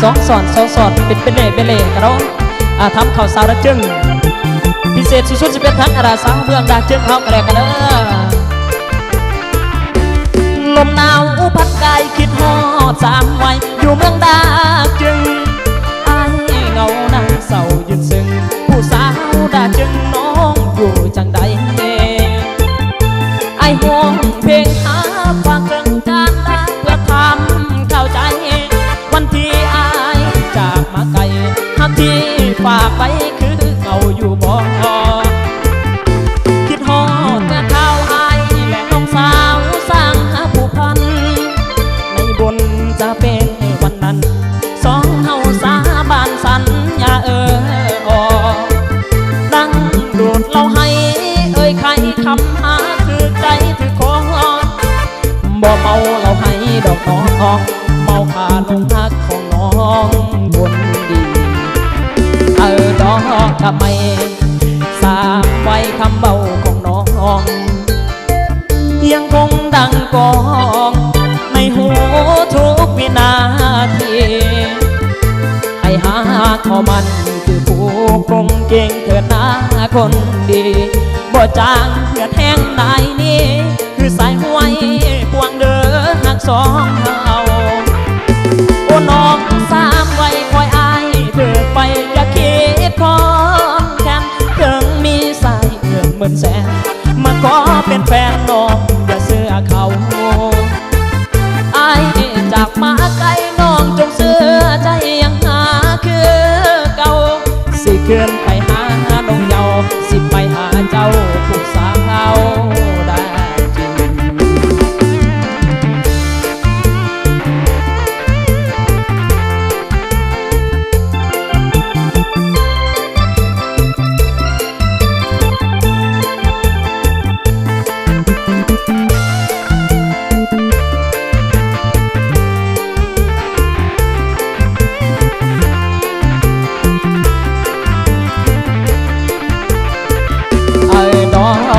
สองสอนสองสอนเป็นเป็นเล่เป็นเล่กระโดดอ่าทำข่าวสาวดักจึงพิเศษสุดๆจะเป็นทั้งอาราสาวเมืองดักจึงเขากระแลกันเด้อลมหนาวพัดกายคิดฮอดสามวัยอยู่เมืองดักจึงไอเหงานั่งเศร้ายืนซึ้งผู้สาวดักจึงน้องอยู่จังใดไอห่วงเพลงหาฝากเครื่อง งดูดเราให้ เอ่ยใครคำหาคือใจถือของบ่เมาเราให้ดอกน้องเมาขาลงทักของน้องบนดีเออดอกทำไมสามไว้คำเบาของน้องยังคงดังกองใน เก่งเถิดนาคนดีบ่จางเหือดแหงนายนี้ คือสายห้วยพวงเด้อหักสองเฮาโอ้น้องสามไว้คอยอายเถิดไปอย่าคิดของกันเพิ่งมีสายเงินหมื่นแสนมาขอเป็นแฟนน้อง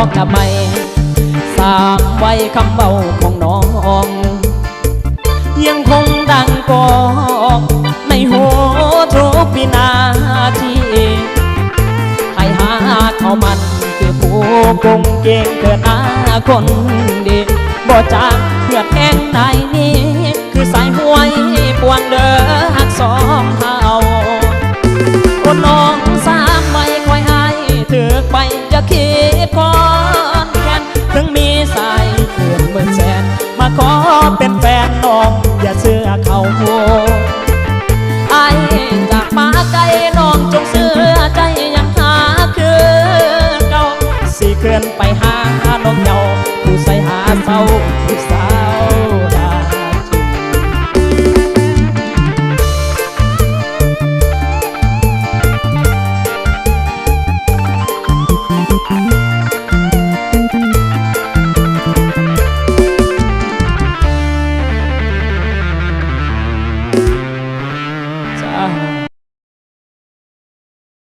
อกทำไมสร้างไว้คำเบาของน้องยังคงดังกองในหัวทุกวินาทีให้หาเขามันคือผู้คงเก่งเกิดอาคนดีบ่จางเหือแห้งในนี้ คือสายห้วยปวงเด้อหักสอง เคลื่อนไปหาน้องเยาผู้ใส่หาเศร้า